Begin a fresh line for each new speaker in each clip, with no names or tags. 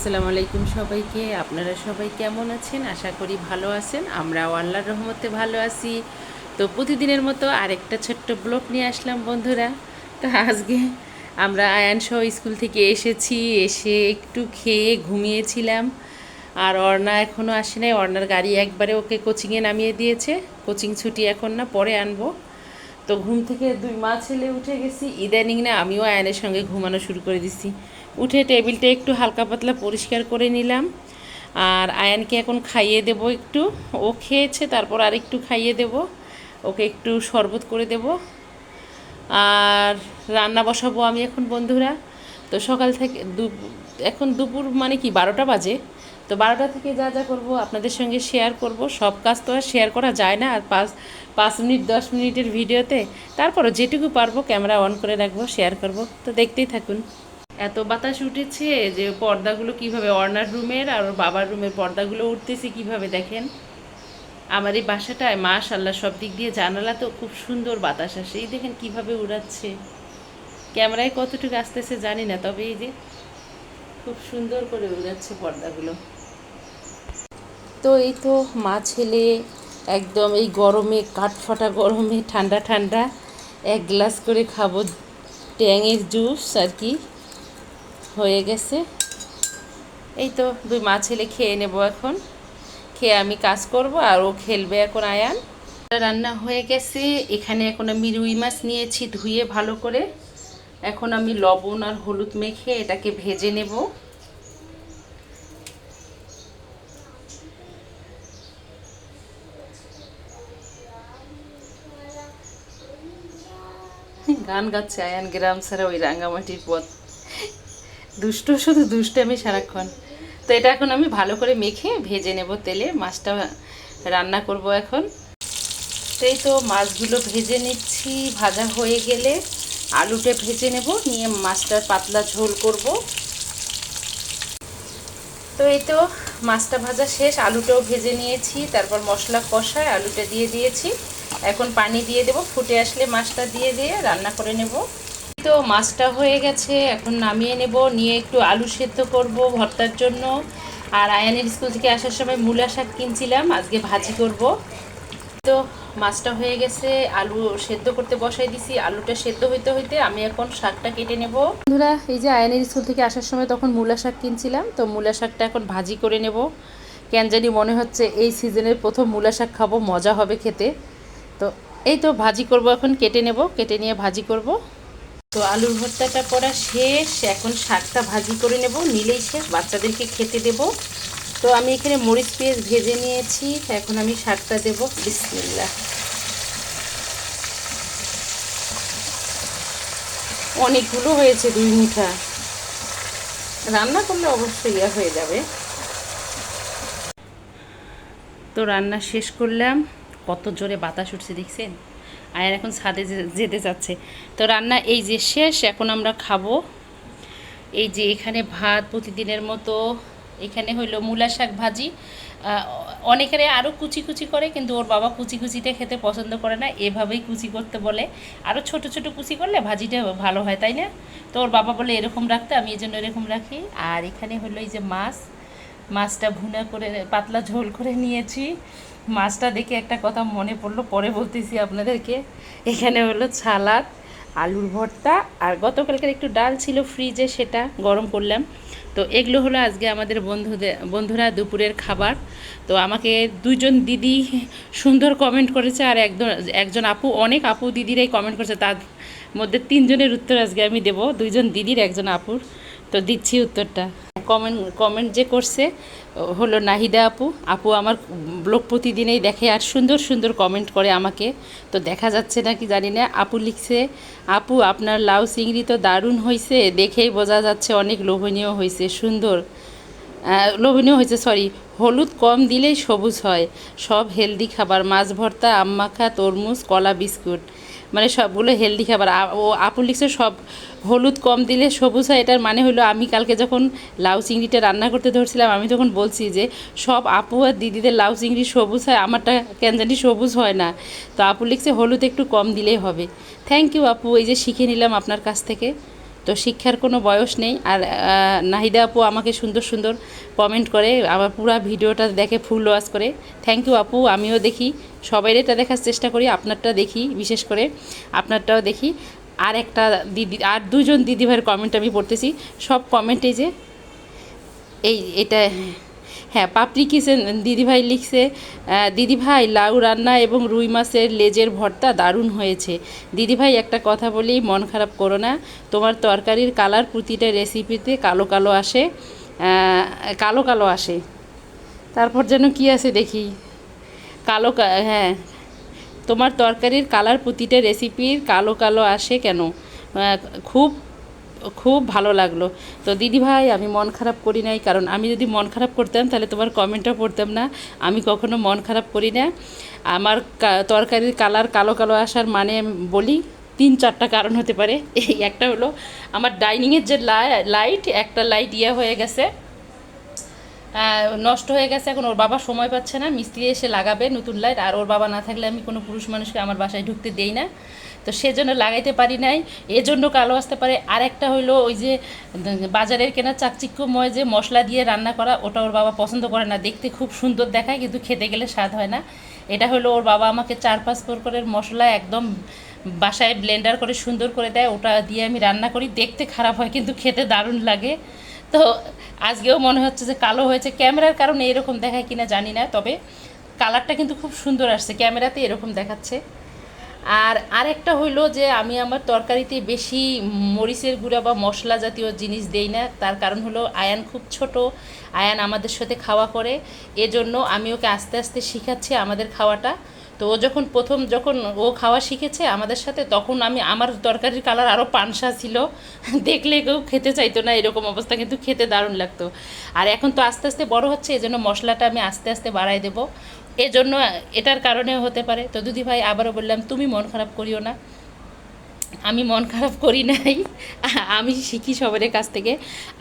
আসসালামু আলাইকুম সবাইকে। আপনারা সবাই কেমন আছেন? আশা করি ভালো আছেন। আমরাও আল্লাহর রহমতে ভালো আছি। তো প্রতিদিনের মতো আরেকটা ছোট্ট ব্লগ নিয়ে আসলাম, বন্ধুরা। তো আজকে আমরা আয়ান সহ স্কুল থেকে এসেছি। এসে একটু খেয়ে ঘুমিয়েছিলাম। আর অর্ণা এখনও আসে নাই। অর্ণার গাড়ি একবারে ওকে কোচিংয়ে নামিয়ে দিয়েছে। কোচিং ছুটি এখন না, পরে আনব। তো ঘুম থেকে দুই মা ছেলে উঠে গেছি। ইদানিং না আমিও আয়নের সঙ্গে ঘুমানো শুরু করে দিছি। উঠে টেবিলটা একটু হালকা পাতলা পরিষ্কার করে নিলাম। আর আয়ানকে এখন খাইয়ে দেব একটু। ও খেয়েছে, তারপর আর একটু খাইয়ে দেব। ওকে একটু শরবত করে দেব। আর রান্না বসাবো আমি এখন, বন্ধুরা। তো সকাল থেকে দু এখন দুপুর মানে কি, বারোটা বাজে। তো বারোটা থেকে যা যা করব আপনাদের সঙ্গে শেয়ার করব। সব কাজ তো আর শেয়ার করা যায় না। আর পাঁচ পাঁচ মিনিট, দশ মিনিটের ভিডিওতে তারপরও যেটুকু পারব ক্যামেরা অন করে রাখব শেয়ার করব। তো দেখতেই থাকুন। এত বাতাস উঠেছে যে পর্দাগুলো কীভাবে অর্নার রুমের আর বাবার রুমের পর্দাগুলো উঠতেছে কীভাবে দেখেন? আমার এই বাসাটায় মাশাল্লাহ সব দিক দিয়ে জানালা তো খুব সুন্দর বাতাস আসে। এই দেখেন কীভাবে উড়াচ্ছে। ক্যামেরায় কতটুকু আসতেছে জানি না, তবে এই যে খুব সুন্দর করে উড়াচ্ছে পর্দাগুলো। তো এই তো মা ছেলে একদম এই গরমে কাঠফাটা গরমে, ঠান্ডা ঠান্ডা, এক গ্লাস করে খাব ট্যাংয়ের জুস আর কি, হয়ে গেছে। এই তো দুই মা ছেলে খেয়ে নেব এখন। খেয়ে আমি কাজ করব আর ও খেলবে এখন আয়ান। রান্না হয়ে গেছে, এখানে এখন আমি রুই মাছ নিয়েছি ধুয়ে ভালো করে। এখন আমি লবণ আর হলুদ মেখে এটাকে ভেজে নেব। গান গাচ্ছে আয়ান গ্রাম ছাড়া ওই রাঙ্গামাটির পথ। দুষ্ট, শুধু দুষ্টামি সারাক্ষণ। তো এটা এখন আমি ভালো করে মেখে ভেজে নেব তেলে। মাছটা রান্না করব এখন। এই তো মাছগুলো ভেজে নিচ্ছি। ভাজা হয়ে গেলে আলুটা ভেজে নেব। নিয়ে মাছটার পাতলা ঝোল করব। তো এই তো মাছটা ভাজা শেষ। আলুটাও ভেজে নিয়েছি। তারপর মশলা কষায় আলুটা দিয়ে দিয়েছি। এখন পানি দিয়ে দেব, ফুটে আসলে মাছটা দিয়ে দিয়ে রান্না করে নেব। তো মাছটা হয়ে গেছে, এখন নামিয়ে নেব, নিয়ে একটু আলু সেদ্ধ করব ভর্তার জন্য। আর আয়ানের স্কুল থেকে আসার সময় মূলা শাক কিনছিলাম, আজকে ভাজি করব। তো মাছটা হয়ে গেছে, আলু সেদ্ধ করতে বসাই দিছি, আলুটা সেদ্ধ হইতে হইতে আমি এখন শাকটা কেটে নেব। বন্ধুরা, এই যে আয়ানের স্কুল থেকে আসার সময় তখন মূলা শাক কিনছিলাম, তো মূলা শাকটা এখন ভাজি করে নেব। কেন জানি মনে হচ্ছে এই সিজনের প্রথম মূলা শাক খাব, মজা হবে খেতে। তো এই তো ভাজি করব, এখন কেটে নেব, কেটে নিয়ে ভাজি করব। তো আলুর ভর্তাটা করা শেষ, এখন শাকটা ভাজি করে নেব, নিলেই শেষ, বাচ্চাদেরকে খেতে দেব। তো আমি এখানে মরিচ পেঁয়াজ ভেজে নিয়েছি, এখন আমি শাকটা দেব বিসমিল্লা অনেকগুলো হয়েছে দুই মুঠা। রান্না করলে অবশ্যই ইয়া হয়ে যাবে। তো রান্না শেষ করলাম। কত জোরে বাতাস উঠছে দেখছেন? আয়ার এখন ছাদে যেতে যাচ্ছে তো রান্না এই যে শেষ, এখন আমরা খাব এই যে এখানে ভাত প্রতিদিনের মতো। এখানে হইল মূলা শাক ভাজি। অনেকেরে আরও কুচি কুচি করে, কিন্তু ওর বাবা কুচি কুচিটা খেতে পছন্দ করে না, এভাবেই কুচি করতে বলে। আরও ছোট ছোট কুচি করলে ভাজিটা ভালো হয়, তাই না? তো ওর বাবা বলে এরকম রাখতে, আমি এই জন্য এরকম রাখি। আর এখানে হলো এই যে মাছ, মাছটা ভুনা করে, পাতলা ঝোল করে নিয়েছি। মাছটা দেখে একটা কথা মনে পড়ল, পরে বলতেছি আপনাদেরকে। এখানে হলো ছালাদ, আলুর ভর্তা, আর গতকালকের একটু ডাল ছিল ফ্রিজে, সেটা গরম করলাম। তো এগুলো হলো আজকে আমাদের বন্ধুদের বন্ধুরা দুপুরের খাবার। তো আমাকে দুজন দিদি সুন্দর কমেন্ট করেছে, আর একজন একজন আপু, অনেক আপু দিদিরাই কমেন্ট করেছে। তার মধ্যে তিনজনের উত্তর আজকে আমি দেব। দুইজন দিদির, একজন আপুর। তো দিচ্ছি উত্তরটা। কমেন্ট কমেন্ট যে করছে, হলো নাহিদা আপু। আপু আমার ব্লগ প্রতিদিনেই দেখে আর সুন্দর সুন্দর কমেন্ট করে আমাকে। তো দেখা যাচ্ছে না কি জানি না, আপু লিখছে, আপু, আপনার লাউ চিংড়ি তো দারুণ হয়েছে দেখেই বোঝা যাচ্ছে অনেক লোভনীয় হয়েছে সুন্দর। লোভনীয় হয়েছে সরি হলুদ কম দিলেই সবুজ হয়, সব হেলদি খাবার, মাছ ভর্তা, আম্মাখা, তরমুজ, কলা, বিস্কুট। মানে সবগুলো হেলদি খাবার। ও আপু লিখছে সব হলুদ কম দিলে সবুজ হয়, এটার মানে হলো আমি কালকে যখন লাউ চিংড়িটা রান্না করতে ধরছিলাম, আমি তখন বলছি যে সব আপু আর দিদিদের লাউ চিংড়ি সবুজ হয়, আমারটা কেন জানি সবুজ হয় না। তো আপু লিখছে হলুদ একটু কম দিলেই হবে। থ্যাংক ইউ আপু, এই যে শিখে নিলাম আপনার কাছ থেকে। তো শিক্ষার কোনো বয়স নেই। আর নাহিদা আপু আমাকে সুন্দর সুন্দর কমেন্ট করে, আমার পুরো ভিডিওটা দেখে ফুল ওয়াজ করে। থ্যাংক ইউ আপু, আমিও দেখি। সবাই এটা দেখার চেষ্টা করি, আপনারটা দেখি, বিশেষ করে আপনারটাও দেখি। আর একটা দিদি, আর দুজন দিদিভাইয়ের কমেন্ট আমি পড়তেছি। সব কমেন্টে যে, এই, এটা হ্যাঁ পাপড়ি কিসেন দিদিভাই লিখছে দিদিভাই, লাউ রান্না এবং রুই মাছের লেজের ভর্তা দারুণ হয়েছে। দিদিভাই একটা কথা বলি মন খারাপ করো না, তোমার তরকারির কালার প্রতিটা রেসিপিতে কালো কালো আসে কালো কালো আসে। তারপর যেন কি আছে দেখি। কালো হ্যাঁ তোমার তরকারির কালার প্রতিটা রেসিপির কালো কালো আসে কেন? খুব খুব ভালো লাগল। তো দিদি ভাই, আমি মন খারাপ করি নাই, কারণ আমি যদি মন খারাপ করতাম, তাহলে তোমার কমেন্টও পড়তাম না। আমি কখনো মন খারাপ করি না। আমার তরকারির কালার কালো কালো আসার মানে বলি, তিন চারটা কারণ হতে পারে। এই একটা হলো, আমার ডাইনিংয়ের যে লাই- লাইট একটা লাইট ইয়ে হয়ে গেছে। নষ্ট হয়ে গেছে, এখন ওর বাবা সময় পাচ্ছে না, মিস্ত্রি এসে লাগাবে নতুন লাইট আর ওর বাবা না থাকলে আমি কোনো পুরুষ মানুষকে আমার বাসায় ঢুকতে দেই না। তো সেজন্য লাগাইতে পারি নাই। এজন্য কালো আসতে পারে। আর একটা হইল ওই যে, বাজারের কেনা চাকচিক্যময় যে মশলা দিয়ে রান্না করা, ওটা ওর বাবা পছন্দ করে না। দেখতে খুব সুন্দর দেখায়, কিন্তু খেতে গেলে স্বাদ হয় না। এটা হলো ওর বাবা আমাকে চার পাঁচ প্রকারের মশলা একদম বাসায় ব্লেন্ডার করে সুন্দর করে দেয়। ওটা দিয়ে আমি রান্না করি। দেখতে খারাপ হয়, কিন্তু খেতে দারুণ লাগে। তো আজকেও মনে হচ্ছে যে কালো হয়েছে। ক্যামেরার কারণে এরকম দেখায় কিনা জানি না, তবে কালারটা কিন্তু খুব সুন্দর আসছে। ক্যামেরাতে এরকম দেখাচ্ছে। আর আরেকটা হইল যে আমি আমার তরকারিতে বেশি মরিচের গুঁড়া বা মশলা জাতীয় জিনিস দেই না। তার কারণ হলো আয়ান খুব ছোট, আয়ান আমাদের সাথে খাওয়া করে। এজন্য আমি ওকে আস্তে আস্তে শিখাচ্ছি আমাদের খাওয়াটা। তো ও যখন প্রথম যখন ও খাওয়া শিখেছে আমাদের সাথে, তখন আমি আমার তরকারির কালার আরও পানসা ছিল। দেখলে কেউ খেতে চাইতো না, এরকম অবস্থা কিন্তু খেতে দারুণ লাগতো। আর এখন তো আস্তে আস্তে বড় হচ্ছে, এজন্য মশলাটা আমি আস্তে আস্তে বাড়াই দেবো। এজন্য এটার কারণে হতে পারে। তো দুদি ভাই, আবারও বললাম, তুমি মন খারাপ করিও না। আমি মন খারাপ করি নাই। আমি শিখি সবার কাছ থেকে।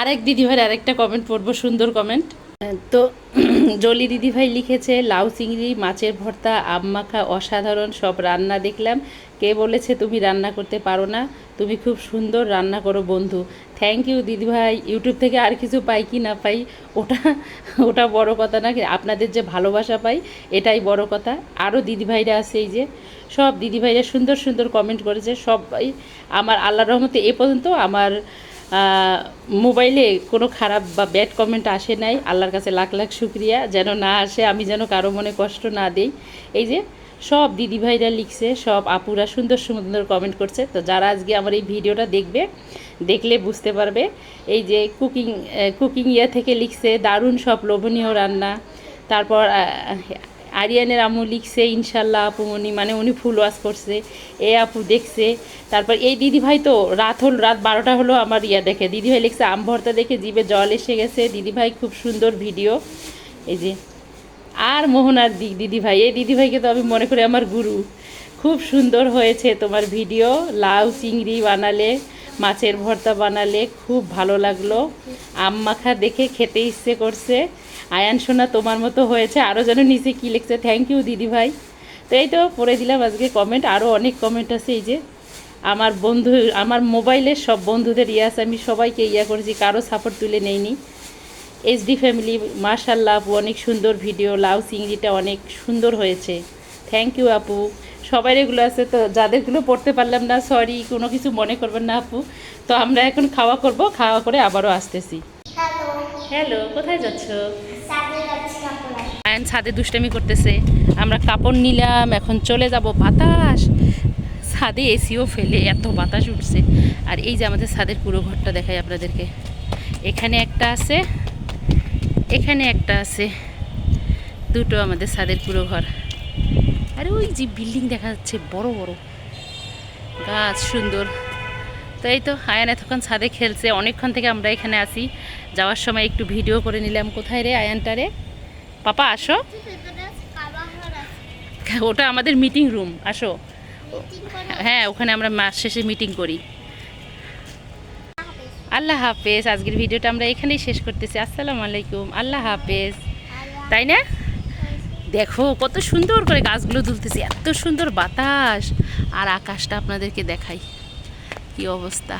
আরেক দিদিভাইয়ের আরেকটা কমেন্ট পড়ব, সুন্দর কমেন্ট তো জলি দিদিভাই লিখেছে, লাউ, চিংড়ি, মাছের ভর্তা, আম মাখা, অসাধারণ, সব রান্না দেখলাম। কে বলেছে তুমি রান্না করতে পারো না? তুমি খুব সুন্দর রান্না করো বন্ধু। থ্যাংক ইউ দিদিভাই ইউটিউব থেকে আর কিছু পাই কি না পাই, ওটা ওটা বড় কথা না। আপনাদের যে ভালোবাসা পাই, এটাই বড় কথা। আরও দিদিভাইরা আছে এই যে, সব দিদিভাইরা সুন্দর সুন্দর কমেন্ট করেছে। সবাই আমার আল্লাহ রহমতে এ পর্যন্ত আমার মোবাইলে কোনো খারাপ বা ব্যাড কমেন্ট আসে নাই। আল্লাহর কাছে লাখ লাখ শুক্রিয়া। যেন না আসে, আমি যেন কারও মনে কষ্ট না দেই। এই যে সব দিদিভাইরা লিখছে, সব আপুরা সুন্দর সুন্দর কমেন্ট করছে। তো যারা আজকে আমার এই ভিডিওটা দেখবে, দেখলে বুঝতে পারবে, এই যে কুকিং কুকিং ইয়া থেকে লিখছে, দারুণ সব লোভনীয় রান্না। তারপর আরিয়ানের আমু লিখছে ইনশাল্লাহ আপু, উনি মানে উনি ফুল ওয়াশ করছে। এ আপু দেখছে। তারপর, এই দিদিভাই তো রাত হল, রাত বারোটা হলো আমার ইয়া দেখে। দিদিভাই লিখছে, আম ভর্তা দেখে জিভে জল এসে গেছে। দিদিভাই খুব সুন্দর ভিডিও এই যে আর মোহনার দিক দিদিভাই। এই দিদিভাইকে তো আমি মনে করি আমার গুরু। খুব সুন্দর হয়েছে তোমার ভিডিও। লাউ চিংড়ি বানালে, মাছের ভর্তা বানালে খুব ভালো লাগল। আম মাখা দেখে খেতে ইচ্ছে করছে। আয়ান সোনা তোমার মতো হয়েছে। আরও যেন নিচে কী লিখছে থ্যাংক ইউ দিদিভাই। তো এই তো পড়ে দিলাম আজকে কমেন্ট আরও অনেক কমেন্ট আছে এই যে। আমার বন্ধু, আমার মোবাইলের সব বন্ধুদের ইয়াস আমি সবাইকে ইয়া করেছি। কারও সাপোর্ট তুলে নেইনি। এইচডি ফ্যামিলি মার্শাল্লাহ আপু অনেক সুন্দর ভিডিও লাউ চিংড়িটা অনেক সুন্দর হয়েছে। থ্যাংক ইউ আপু। সবাই এগুলো আছে তো যাদেরগুলো পড়তে পারলাম না সরি কোনো কিছু মনে করবেন না আপু। তো আমরা এখন খাওয়া করব খাওয়া করে আবারও আসতেছি।
হ্যালো
কোথায় যাচ্ছ? আয়ন ছাদে দুষ্টামি করতেছে। আমরা কাপড় নিলাম এখন চলে যাব বাতাস। ছাদে এসিও ফেলে এত বাতাস উঠছে। আর এই যে আমাদের ছাদের পুরো ঘরটা দেখাই আপনাদেরকে। এখানে একটা আছে এখানে একটা আছে। দুটো আমাদের ছাদের পুরো ঘর। আরে ওই যে বিল্ডিং দেখা যাচ্ছে বড় বড়। গাছ সুন্দর। তো এই তো আয়ান এতক্ষণ ছাদে খেলছে। অনেকক্ষণ থেকে আমরা এখানে আসি যাওয়ার সময় একটু ভিডিও করে নিলাম। কোথায় রে আয়ানটা রে? পাপা আসো। ওটা আমাদের মিটিং রুম আসো। হ্যাঁ ওখানে আমরা মাস শেষে মিটিং করি। আল্লাহ হাফেজ। আজকের ভিডিওটা আমরা এখানেই শেষ করতেছি। আসসালামু আলাইকুম। আল্লাহ হাফেজ। তাই না? দেখো কত সুন্দর করে গাছগুলো তুলতেছি এত সুন্দর বাতাস। আর আকাশটা আপনাদেরকে দেখাই। কি অবস্থা।